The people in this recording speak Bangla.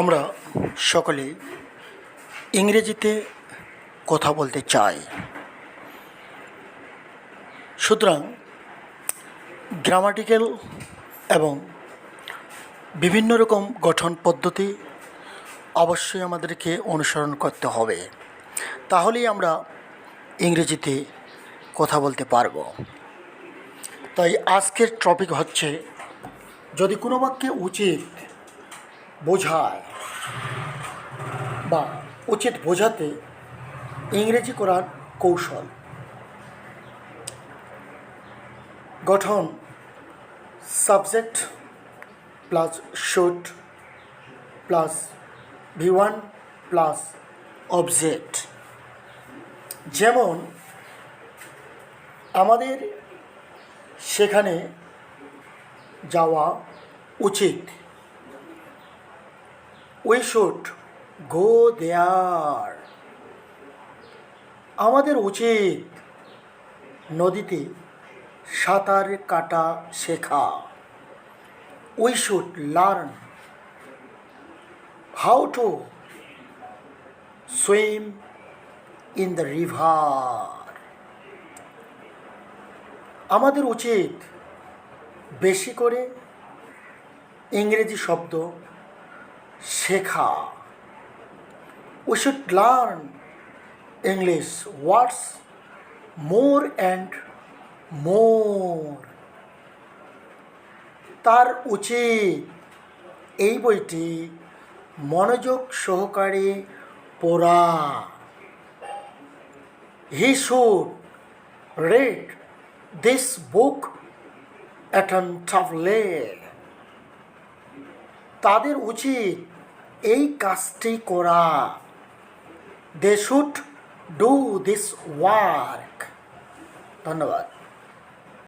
আমরা সকলে ইংরেজিতে কথা বলতে চাই। সুতরাং গ্রামাটিক্যাল এবং বিভিন্ন রকম গঠন পদ্ধতি অবশ্যই আমাদেরকে অনুসরণ করতে হবে। তাহলেই আমরা ইংরেজিতে কথা বলতে পারব। তাই আজকের টপিক হচ্ছে, যদি কোনো বাক্যে উচিত বোঝায় বা উচিত বোঝাতে ইংরেজি করার কৌশল। গঠন subject plus should plus V one plus object যেমন আমাদের সেখানে যাওয়া উচিত। উই শুড গো দেয়ার আমাদের উচিত নদীতে সাঁতার কাটা শেখা। We should learn how to swim in the river আমাদের উচিত বেশি করে ইংরেজি শব্দ শেখা। We should learn English words more and more তার উচিত এই বইটি মনোযোগ সহকারে পড়া। He should read this book attentively তাদের উচিত এই কাজটি করা। They should do this work ধন্যবাদ।